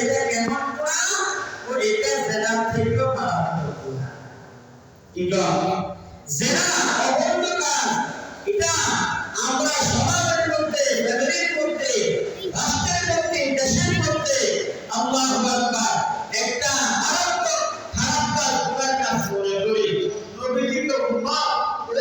এটা কেমন গুণা ও এটা জেনার থেকেও মারাত্মক গুণা কি জেনা অবৈধ কাজ এটা আমরা সমাজের মধ্যে ফ্যামিলির মধ্যে রাষ্ট্রের মধ্যে দেশের মধ্যে আল্লাহ আকবার একটা মারাত্মক খারাপ কাজ গুণার কাজ মনে করি। তো উম্মত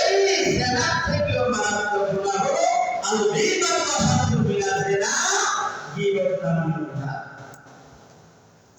এই জেনা থেকেও মারাত্মক গুণা হলো। আল গীবাত ওয়া শাররু মিনা জিনা গীবাত নামের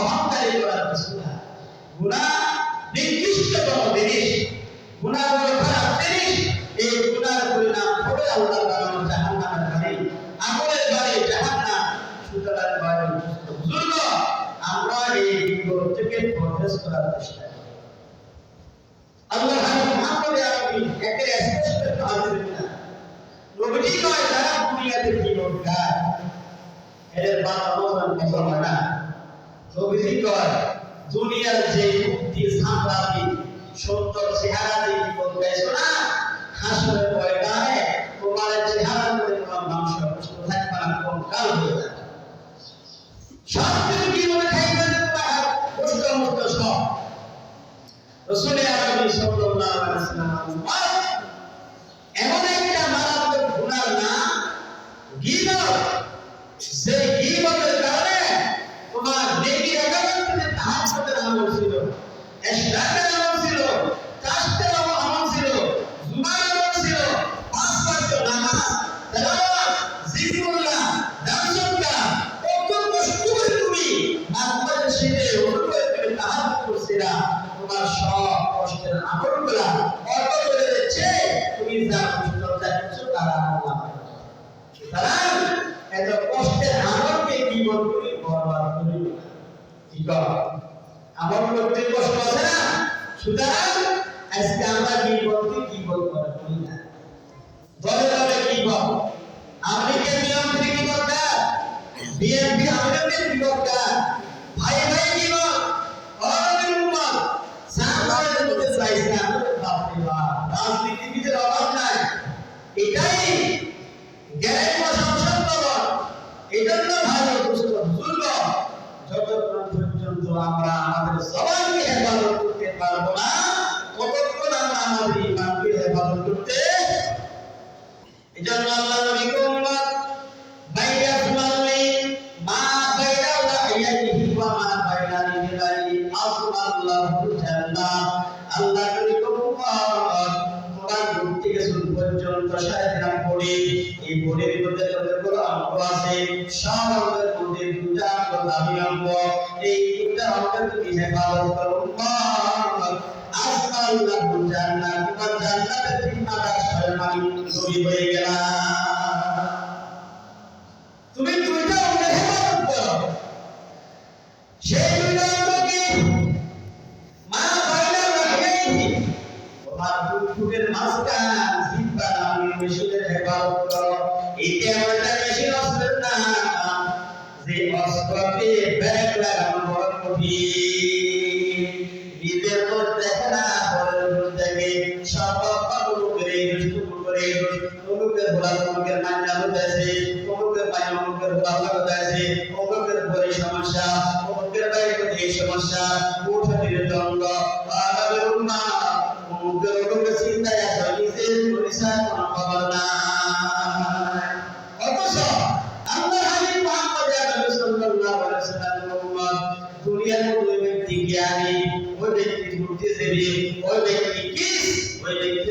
অহংকারী করার কিছু না। গুনাহ নিকৃষ্টতম জিনিস গুনাহ হলো খারাপ জিনিস, এই গুনার পরিণাম হবে আল্লাহ তাআলা জাহান্নামের বাড়ি আগুনের বাড়ি জাহান্নাম। সুতরাং বাড়ি বুজুর্গ, আমরা এই বিপদ থেকে প্রবেশ করার চেষ্টা করি। আল্লাহ হাবিব মুহাম্মদ আরবি একে স্পষ্ট হাজির না। নবীজি কয়, যারা দুনিয়াতে জীবন গায় এদের বাবা মোহন কথা না। নবীজি কয় দুনিয়ার যে মুক্তি সাম্রাজ্য সুন্দর চেহারা দিয়ে জীবন গাইছো না? হাসরের ময়দানে তোমার চেহারা করে তোমার মাংস থাকবে না, কোন কাল হয়ে যাবে সব কিছু জীবনে থাকবে তোমার মুক্ত মুক্ত সব? রসুল কি কর করতে কষ্ট আছে না সুতরাং আজকে আমরা কি বলতে কি বলব? না দলে দলে কি বল আমেরিকা নিয়ম থেকে কি দরকার বিএনপি আমেরিকা কি দরকার ভাই ভাই কি বল অরবিন উম্মত সাহাবাদের মধ্যে চাইছে না বাপরে বাপ রাজনীতিবিদের অভাব নাই এটাই জ্ঞানের লাহিয়াহি ওয়া মা বাইনা লিলাহি আসমাল্লাহু জান্নাহ আল্লাহ নবী উম্মত তোমার ঘুম থেকে শুরু পর্যন্ত সাড়ে তিন এই পড়ির মধ্যে যতগুলো অঙ্ক আছে? সব অঙ্কের মধ্যে দুটা অঙ্ক দামি অঙ্ক এই দুটা অঙ্কের তুমি হেফাজত করো উম্মত জান্নাহ তোমার জান্নাতের ঠিকানা স্বয়ং আমি নবী হয়ে গেলাম। অমুকের ভোলা অমুকের মান্না হতেছে অমুকের মাই অমুকের ভোলা হতেছে অমুকের ঘরে সমস্যা, অমুকের বাইরে এই সমস্যা উঠানির দ্বন্দ্ব। আগামী উন্মা অমুকের অমুকের চিন্তায় আসলে নিজের পরিচয় কোনো খবর মধ্যে ওই ব্যক্তি জ্ঞানী ওই ব্যক্তি বুদ্ধিজীবী ওই ব্যক্তি কিস, ওই ব্যক্তি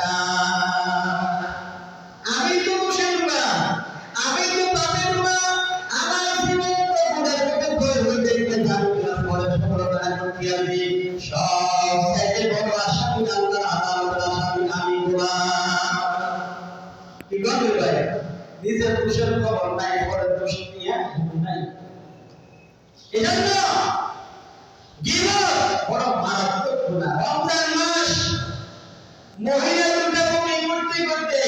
নিজের দোষের খবর নাই পরে দোষ নিয়ে নাই। এজন্য গিবত বড় মারাত্মক গুনাহ রমজান মাস মহিলা করতে করতে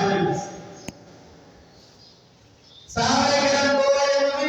হয়ে গেছে। সাহাবায়ে কেরাম নবী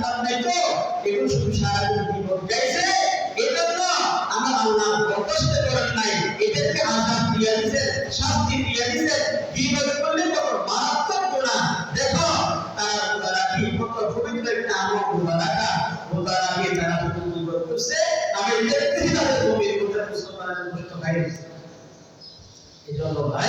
কাজ নাই তো? এগুলো শুধু সারাদিন জীবন গাইছে এজন্য আমার আল্লাহ বরদাস্ত করেন নাই। এদেরকে আজাদ দিয়ে দিছে শাস্তি দিয়ে দিছে বিপদ করলে কত মারাত্মক গুনাহ দেখো, তারা তারা কি? কত পবিত্র একটা আমল গুনাহ রাখা কি তারা শুধু করছে আমি দেখতেছি তাদের মধ্যে মুসলমানের কষ্ট খাইছে এজন্য ভাই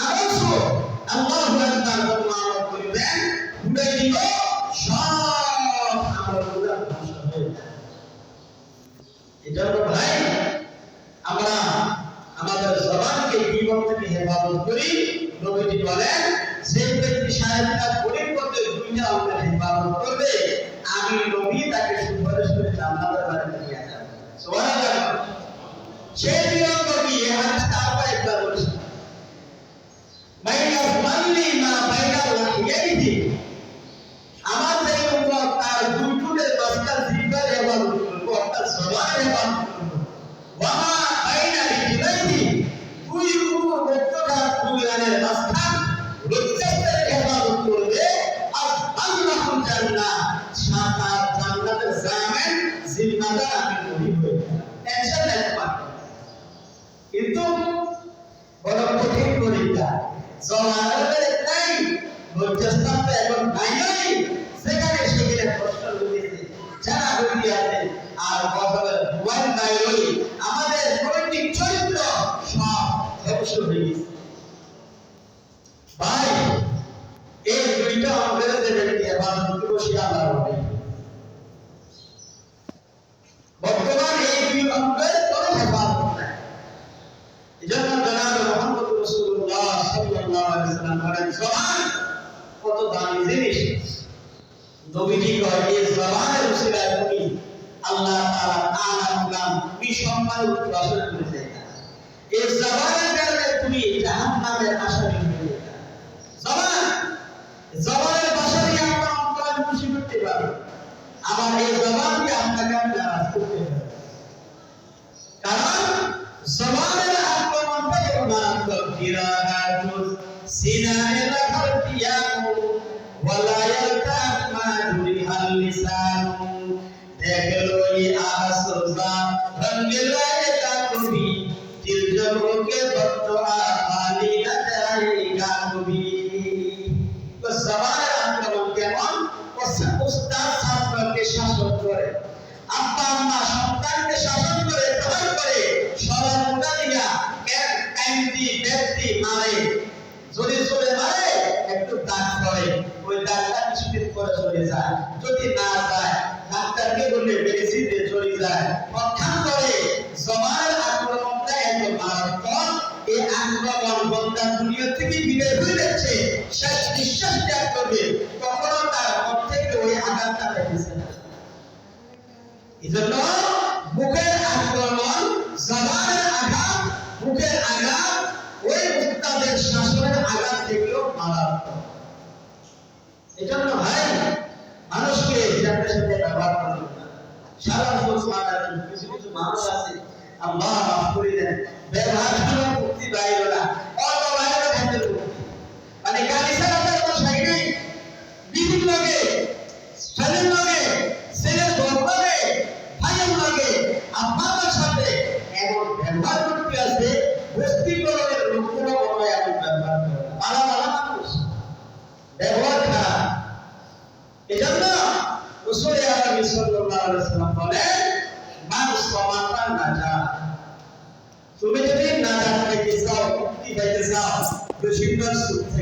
আদর্শ দিব এজন্য ভাই আমরা আমাদের জবানকে থেকে হেফাজত করি নবীজি বলেন যে ব্যক্তি সাহেবটা গরিব করতে দুইটা আমাদের হেফাজত করবে আমাদের নৈতিক চরিত্র সব ধ্বংস হয়ে গেছে ভাই এই দুইটা আমাদের যে ব্যক্তি এবাদত করব আল্লাহ হবে বর্তমান এই দুই অঙ্গের কোনো হেফাজত নাই এজন্য জনাব মুহাম্মদ রাসূলুল্লাহ সাল্লাল্লাহু আলাইহি সাল্লাম বলেন জবান কত দামি জিনিস? নবীজি কয় এই জবানের উসিলায় তুমি আল্লাহ তাআলা আলা নাম বিসম্মান উদ্ভাসন করে দেয়। এই জবানের কারণে তুমি জাহান্নামের আসামি হয়ে যাবে জবান, জবানের ভাষা দিয়ে আমরা অন্তরায় খুশি করতে পারো। আবার এই জবানকে আপনাকে আমি নারাজ করতে হবে কারণ জবানের আক্রমণ থেকে মারাত্মক কিরাহাতুস সিনায়ে লাখার তিয়ামু ওয়ালা ইয়ালতাম মা দুরিহাল লিসানু। যদি না যায় ডাক্তারকে বললে মেডিসিন দিয়ে চলে যায়। পক্ষান্তরে আক্রমণ দুনিয়া থেকে বিদায় হয়ে যাচ্ছে। শেষ নিঃশ্বাস ত্যাগ করবে। কখনো তার থেকে ওই আঘাতটা পেয়েছে না। এজন্য মুখের আক্রমণ, জবানের আঘাত মুখের আঘাত, ওই উস্তাদের শাসনের আঘাত থেকেও মারাত্মক। এজন্য ভাই, মানুষকে যাদের সাথে ব্যবহার করবেন না। সারা মারা কিছু কিছু মানুষ আছে। আল্লাহ মাফ করে দেন। ব্যবহার করে মুক্তি বাইরে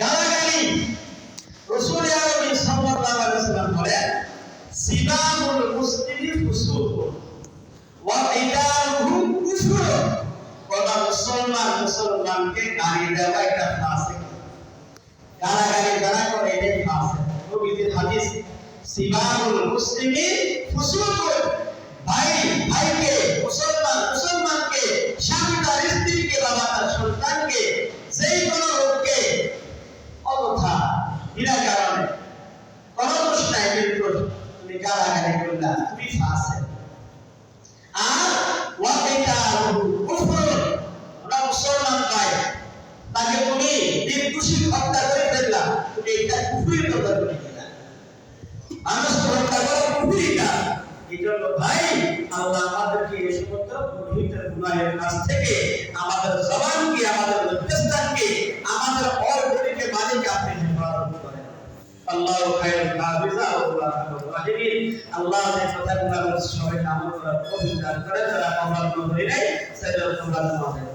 গালাগালি। রসুল আরবি সাল্লাল্লাহু আলাইহি কোন মুসলমান মুসলমানকে গালি দেওয়া এটা ফাসিক গালাগালি যারা করে, এটাই ফাসিক নবীজির হাদিস সিবাবুল মুসলিমি ফুসুক ভাই কুফরিটা এই জন্য ভাই, আল্লাহ আমাদেরকে এই সমস্ত গভীর গুনাহের কাছ থেকে আমাদের জবানকে, আমাদের লজ্জাস্থানকে আমাদের অর্থনীকে মালিক আপনি হেফাজত করেন। আল্লাহ খায়রুল হাফিজা ও রাহিমিন। আল্লাহ যে কথাগুলো আমাদের সবাইকে আমল করার তৌফিক দান করে যারা আমল করে নাই সেটা তোমরা আমাদের